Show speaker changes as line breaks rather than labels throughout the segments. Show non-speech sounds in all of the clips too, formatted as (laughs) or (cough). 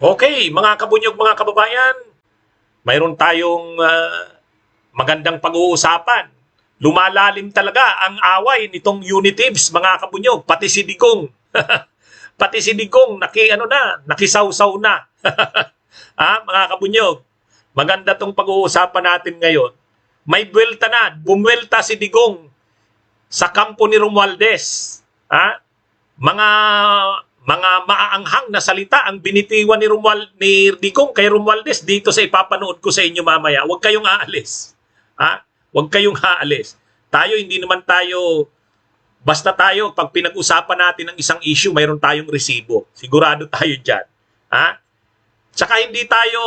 Okay, mga kabunyog, mga kababayan, mayroon tayong ah, magandang pag-uusapan. Lumalalim talaga ang away nitong Unitives, mga kabunyog, pati si Digong. (laughs) pati si Digong, naki, ano na, nakisawsaw na. ha, (laughs) mga kabunyog, maganda tong pag-uusapan natin ngayon. May buwelta na, bumwelta si Digong sa kampo ni Romualdez. Ha? Mga mga maaanghang na salita ang binitiwan ni Romual ni Digong kay Romualdez dito sa ipapanood ko sa inyo mamaya. Huwag kayong aalis. Ha? Huwag kayong aalis. Tayo hindi naman tayo basta tayo pag pinag-usapan natin ng isang issue, mayroon tayong resibo. Sigurado tayo diyan. Ha? Tsaka hindi tayo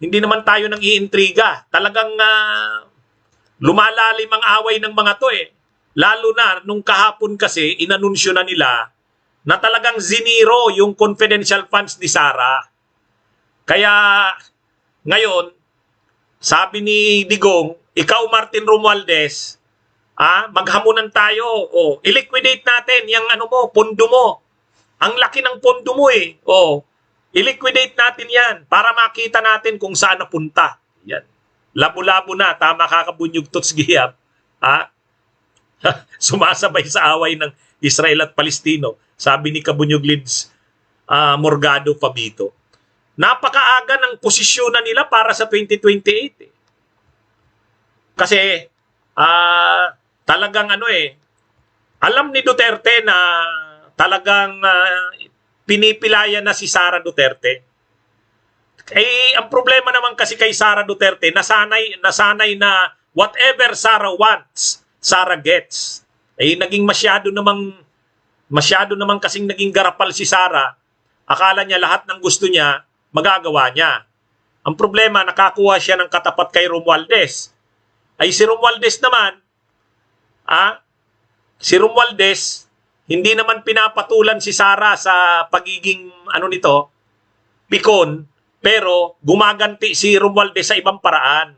hindi naman tayo nang iintriga. Talagang ah, lumalalim ang away ng mga to eh. Lalo na nung kahapon kasi inanunsyo na nila na talagang ziniro yung confidential funds ni Sara. Kaya ngayon, sabi ni Digong, ikaw Martin Romualdez, ah, maghamunan tayo. O, i-liquidate natin yung ano mo, pondo mo. Ang laki ng pondo mo eh. O, i-liquidate natin yan para makita natin kung saan napunta. Yan. Labo-labo na, tama kakabunyog tots gihap. Ha? (laughs) Sumasabay sa away ng Israel at Palestino. Sabi ni Kabunyog Lids ah, Morgado Fabito. Napakaaga ng posisyonan nila para sa 2028. eh. Kasi ah, talagang ano eh, alam ni Duterte na talagang ah, pinipilaya na si Sara Duterte. Eh, ang problema naman kasi kay Sara Duterte, nasanay, nasanay na whatever Sara wants, Sara gets. Eh, naging masyado namang, masyado namang kasing naging garapal si Sara. Akala niya lahat ng gusto niya, magagawa niya. Ang problema, nakakuha siya ng katapat kay Romualdez. Ay si Romualdez naman, ah, si Romualdez, hindi naman pinapatulan si Sara sa pagiging, ano nito, pikon, pero gumaganti si Romualdez sa ibang paraan.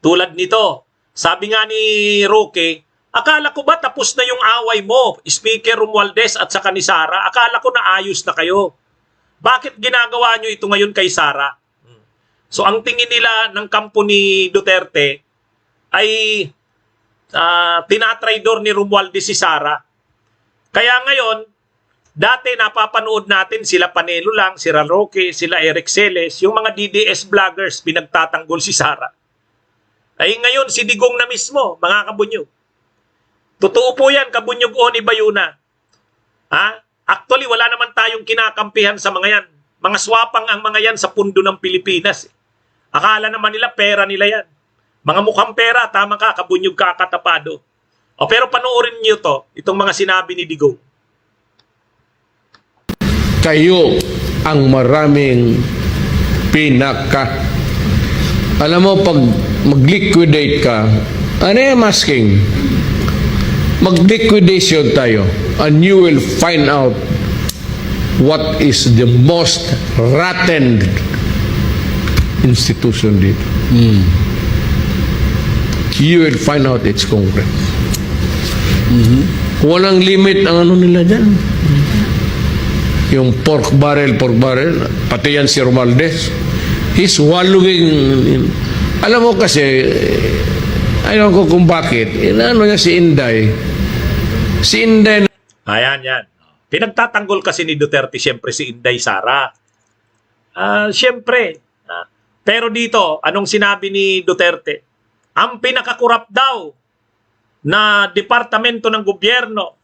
Tulad nito, sabi nga ni Roque, akala ko ba tapos na yung away mo, Speaker Romualdez at saka ni Sara? Akala ko na ayos na kayo. Bakit ginagawa nyo ito ngayon kay Sara? So ang tingin nila ng kampo ni Duterte ay ah, tinatraidor ni Romualdez si Sara. Kaya ngayon, dati napapanood natin sila Panelo lang, sila Roque, sila Eric Celes, yung mga DDS vloggers pinagtatanggol si Sara. Ay ngayon, si Digong na mismo, mga kabunyog. Totoo po yan, kabunyog o ni Bayuna. Ha? Actually, wala naman tayong kinakampihan sa mga yan. Mga swapang ang mga yan sa pundo ng Pilipinas. eh. Akala naman nila pera nila yan. Mga mukhang pera, tama ka, kabunyog ka, katapado. O pero panoorin niyo to, itong mga sinabi ni Digong.
kayo ang maraming pinaka. Alam mo, pag mag-liquidate ka, ano yung masking? Mag-liquidation tayo and you will find out what is the most rotten institution dito. You will find out its Congress. Walang limit ang ano nila dyan yung pork barrel, pork barrel, pati yan si Romualdez. He's wallowing in, alam mo kasi, eh, ayaw ko kung bakit, ano niya si Inday. Si Inday,
Ayan, yan. Pinagtatanggol kasi ni Duterte siyempre si Inday Sara. Ah, siyempre. ah, pero dito, anong sinabi ni Duterte? Ang pinakakurap daw na departamento ng gobyerno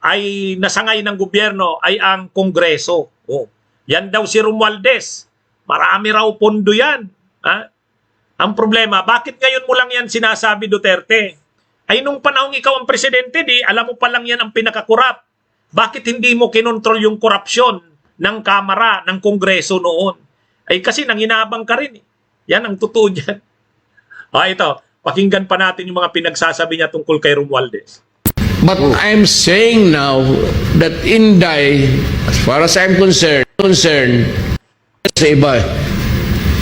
ay nasangay ng gobyerno ay ang Kongreso. Oh. Yan daw si Romualdez. Marami raw pondo yan. Ha? Ang problema, bakit ngayon mo lang yan sinasabi Duterte? Ay nung panahong ikaw ang presidente, di alam mo pa lang yan ang pinakakurap. Bakit hindi mo kinontrol yung korupsyon ng Kamara, ng Kongreso noon? Ay kasi nanginabang ka rin. eh. Yan ang totoo (laughs) niyan. Ah, ito, pakinggan pa natin yung mga pinagsasabi niya tungkol kay Romualdez.
but I'm saying now that Inday, as far as I'm concerned, concerned sa iba,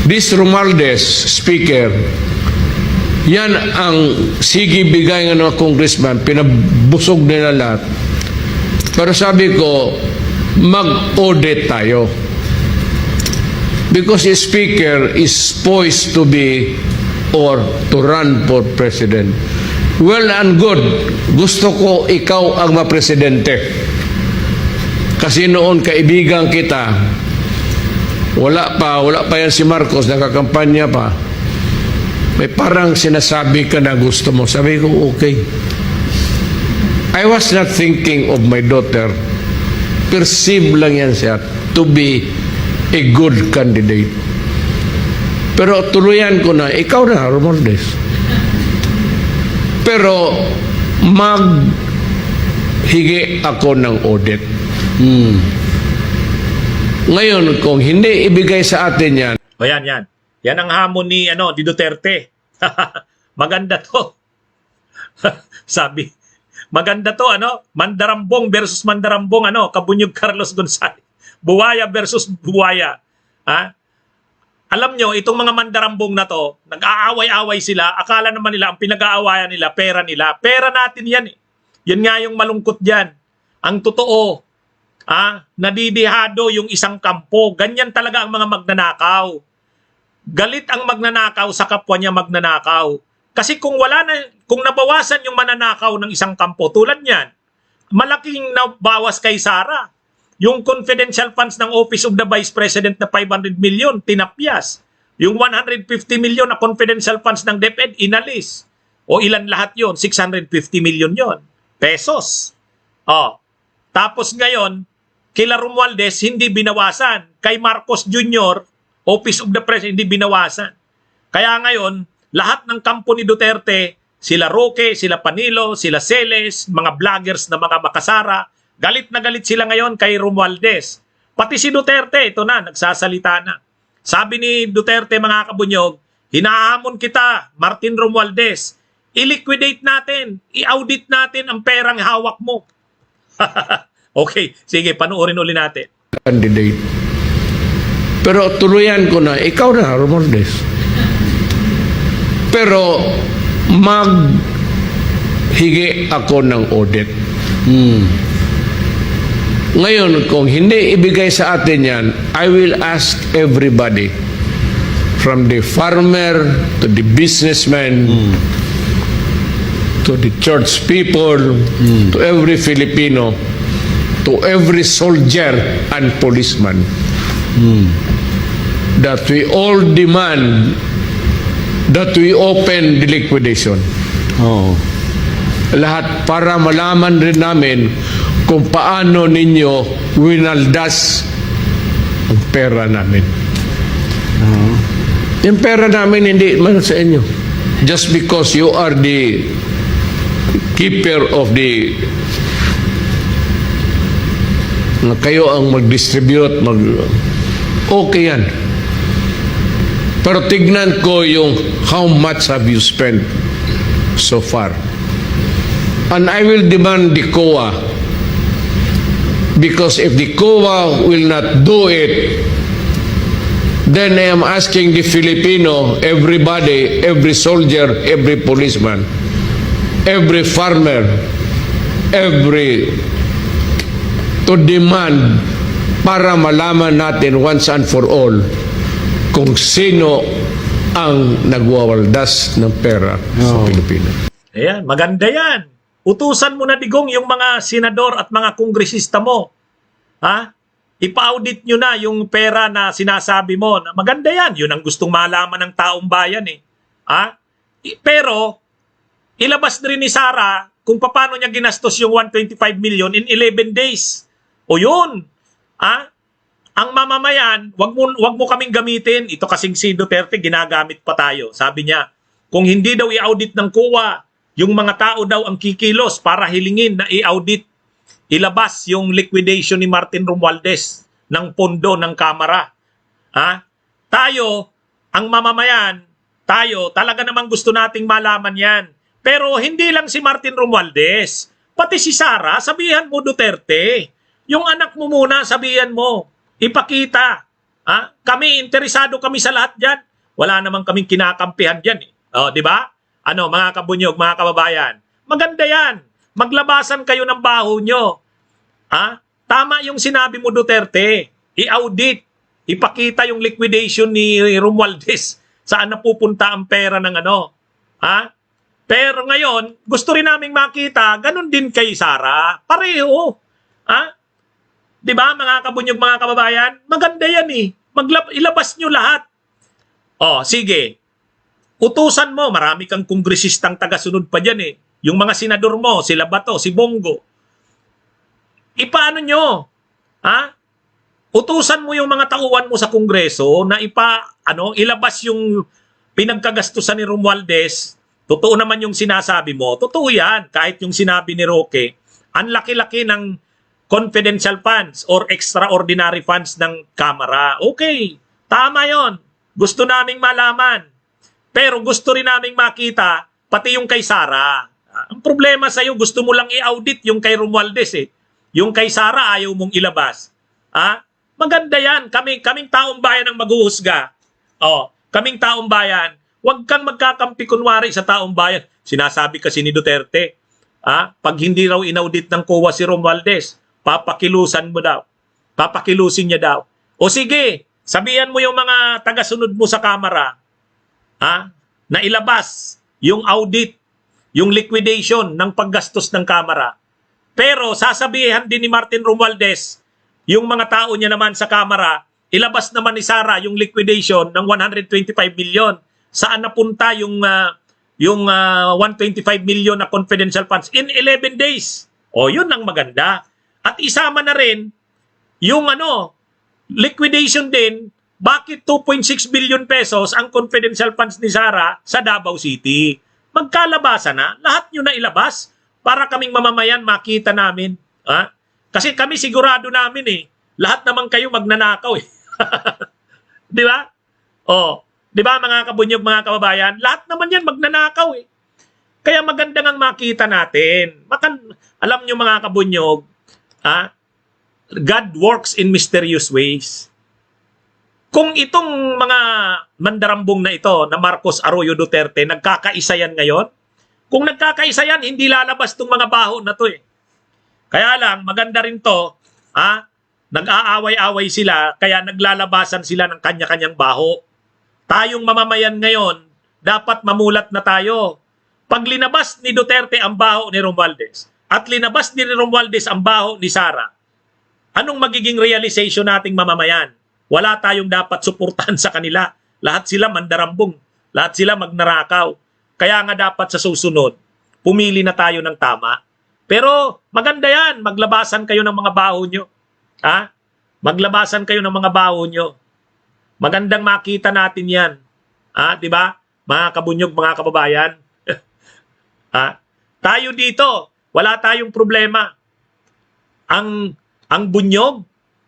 this Romualdez speaker, yan ang sige bigay ng mga congressman, pinabusog nila lahat. Pero sabi ko, mag-audit tayo. Because a speaker is poised to be or to run for president. Well and good. Gusto ko ikaw ang mapresidente. Kasi noon kaibigan kita, wala pa, wala pa yan si Marcos, nakakampanya pa. May parang sinasabi ka na gusto mo. Sabi ko, okay. I was not thinking of my daughter. Perceive lang yan siya to be a good candidate. Pero tuluyan ko na, ikaw na, Romualdez. Pero mag higi ako ng audit. Ngayon, kung hindi ibigay sa atin yan,
O yan, yan. Yan ang hamon ni, ano, ni Duterte. (laughs) maganda to. (laughs) Sabi, maganda to, ano? Mandarambong versus Mandarambong, ano? Kabunyog Carlos Gonzalez. Buwaya versus Buwaya. Ha? Alam nyo, itong mga mandarambong na to, nag-aaway-away sila. Akala naman nila, ang pinag-aawayan nila, pera nila. Pera natin yan eh. Yan nga yung malungkot dyan. Ang totoo, ah, nadidihado yung isang kampo. Ganyan talaga ang mga magnanakaw. Galit ang magnanakaw sa kapwa niya magnanakaw. Kasi kung wala na, kung nabawasan yung mananakaw ng isang kampo, tulad niyan, malaking nabawas kay Sara. Yung confidential funds ng Office of the Vice President na 500 million, tinapyas. Yung 150 million na confidential funds ng DepEd, inalis. O ilan lahat yon 650 million yon Pesos. Oh. Tapos ngayon, kila Romualdez, hindi binawasan. Kay Marcos Jr., Office of the President, hindi binawasan. Kaya ngayon, lahat ng kampo ni Duterte, sila Roque, sila Panilo, sila Celes, mga vloggers na mga makasara, galit na galit sila ngayon kay Romualdez. Pati si Duterte, ito na, nagsasalita na. Sabi ni Duterte, mga kabunyog, hinahamon kita, Martin Romualdez, i-liquidate natin, i-audit natin ang perang hawak mo. (laughs) okay, sige, panoorin uli natin.
candidate. Pero tuluyan ko na, ikaw na, Romualdez. Pero mag higi ako ng audit. Ngayon, kung hindi ibigay sa atin yan, I will ask everybody from the farmer to the businessman to the church people to every Filipino to every soldier and policeman that we all demand that we open the liquidation.
Oo.
Lahat para malaman rin namin kung paano ninyo winaldas ang pera namin. Yung pera namin hindi man sa inyo. Just because you are the keeper of the na kayo ang mag-distribute, mag okay yan. Pero tignan ko yung how much have you spent so far. And I will demand the COA because if the COA will not do it, then I am asking the Filipino, everybody, every soldier, every policeman, every farmer, every to demand para malaman natin once and for all kung sino ang nagwawaldas ng pera sa
Oo.
Pilipinas.
Ayan, maganda yan. Utusan mo na digong yung mga senador at mga kongresista mo. Ha? Ipa-audit nyo na yung pera na sinasabi mo. Na maganda yan. Yun ang gustong malaman ng taong bayan eh. Ha? Pero, ilabas na rin ni Sara kung paano niya ginastos yung 125 million in 11 days. O yun. Ha? Ang mamamayan, wag mo, wag mo kaming gamitin. Ito kasing si Duterte, ginagamit pa tayo. Sabi niya, kung hindi daw i-audit ng COA, yung mga tao daw ang kikilos para hilingin na i-audit, ilabas yung liquidation ni Martin Romualdez ng pondo ng Kamara. Ha? Tayo, ang mamamayan, tayo, talaga namang gusto nating malaman yan. Pero hindi lang si Martin Romualdez, pati si Sara, sabihan mo Duterte. Yung anak mo muna, sabihan mo. Ipakita. Ha? Kami, interesado kami sa lahat dyan. Wala namang kaming kinakampihan dyan. Eh. O, di ba? Ano, mga kabunyog, mga kababayan. Maganda yan. Maglabasan kayo ng baho nyo. Ha? tama yung sinabi mo Duterte. I-audit, ipakita yung liquidation ni Romualdez. Saan napupunta ang pera ng ano? Ha? Pero ngayon, gusto rin naming makita, ganun din kay Sara. Pareho. Ha? 'Di ba mga kabunyog, mga kababayan? Maganda yan eh. Maglab- ilabas nyo lahat. Oh, sige. Utusan mo, marami kang kongresistang tagasunod pa dyan eh. Yung mga senador mo, sila Bato, si Bongo. Ipaano nyo? Ha? Utusan mo yung mga tauhan mo sa kongreso na ipa, ano, ilabas yung pinagkagastusan ni Romualdez. Totoo naman yung sinasabi mo. Totoo yan. Kahit yung sinabi ni Roque, ang laki-laki ng confidential funds or extraordinary funds ng Kamara. Okay, tama yon. Gusto naming malaman. Pero gusto rin naming makita, pati yung kay Sara. Ang problema sa'yo, gusto mo lang i-audit yung kay Romualdez eh. Yung kay Sara, ayaw mong ilabas. Ah, Maganda yan. Kami, kaming taong bayan ang maghuhusga. Oh, kaming taong bayan, huwag kang magkakampi kunwari sa taong bayan. Sinasabi kasi ni Duterte, ah, pag hindi raw inaudit ng COA si Romualdez, papakilusan mo daw. Papakilusin niya daw. O sige, sabihan mo yung mga tagasunod mo sa kamera, ha, na ilabas yung audit, yung liquidation ng paggastos ng kamera. Pero sasabihan din ni Martin Romualdez, yung mga tao niya naman sa kamera, ilabas naman ni Sara yung liquidation ng 125 million. Saan napunta yung ah, yung ah, 125 million na confidential funds in 11 days? O yun ang maganda. At isama na rin yung ano, liquidation din, bakit 2.6 billion pesos ang confidential funds ni Sara sa Davao City? Magkalabasan na, lahat nyo na ilabas para kaming mamamayan makita namin. Ha? Kasi kami sigurado namin eh, lahat naman kayo magnanakaw eh. (laughs) Di ba? Oh, di ba mga kabunyog, mga kababayan? Lahat naman yan magnanakaw eh. Kaya maganda ngang makita natin. Makan, alam nyo mga kabunyog, ha? God works in mysterious ways. Kung itong mga mandarambong na ito na Marcos Arroyo Duterte nagkakaisa yan ngayon, kung nagkakaisa yan, hindi lalabas tong mga baho na to eh. Kaya lang, maganda rin to, ha? Nag-aaway-away sila, kaya naglalabasan sila ng kanya-kanyang baho. Tayong mamamayan ngayon, dapat mamulat na tayo. Pag linabas ni Duterte ang baho ni Romualdez, at linabas ni Romualdez ang baho ni Sara, anong magiging realization nating mamamayan? Wala tayong dapat suportahan (laughs) sa kanila. Lahat sila mandarambong. Lahat sila magnarakaw. Kaya nga dapat sa susunod, pumili na tayo ng tama. Pero maganda yan. Maglabasan kayo ng mga baho nyo. Ha? Maglabasan kayo ng mga baho nyo. Magandang makita natin yan. Ha? Di ba? Mga kabunyog, mga kababayan. (laughs) ha? Tayo dito, wala tayong problema. Ang ang bunyog,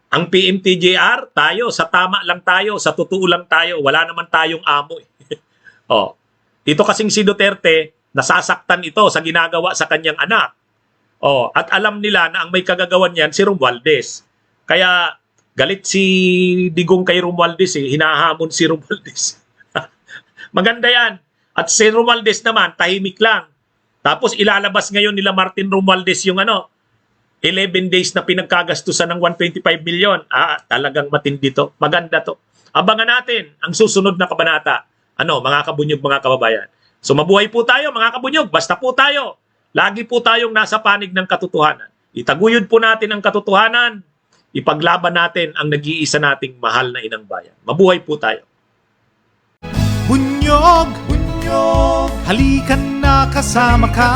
ang PMTJR, tayo, sa tama lang tayo, sa totoo lang tayo, wala naman tayong amo. Eh. (laughs) oh. Ito kasing si Duterte, nasasaktan ito sa ginagawa sa kanyang anak. Oh, at alam nila na ang may kagagawan niyan si Romualdez. Kaya galit si Digong kay Romualdez eh, hinahamon si Romualdez. (laughs) Maganda yan. At si Romualdez naman, tahimik lang. Tapos ilalabas ngayon nila Martin Romualdez yung ano, 11 days na pinagkagastusan ng 125 million. Ah, talagang matindi to. Maganda to. Abangan natin ang susunod na kabanata. Ano, mga kabunyog, mga kababayan. So mabuhay po tayo, mga kabunyog. Basta po tayo. Lagi po tayong nasa panig ng katotohanan. Itaguyod po natin ang katotohanan. Ipaglaban natin ang nag-iisa nating mahal na inang bayan. Mabuhay po tayo.
Bunyog, bunyog, Bunyog Halika na kasama ka.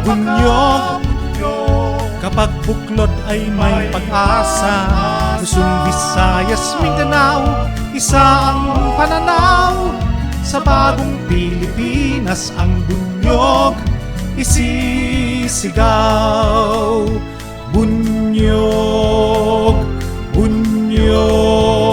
Bunyog Kapag buklod ay may pag-asa. Luzon, Visayas, Mindanao Isa ang pananaw. Sa bagong Pilipinas Ang bunyog isisigaw. Bunyog Bunyog.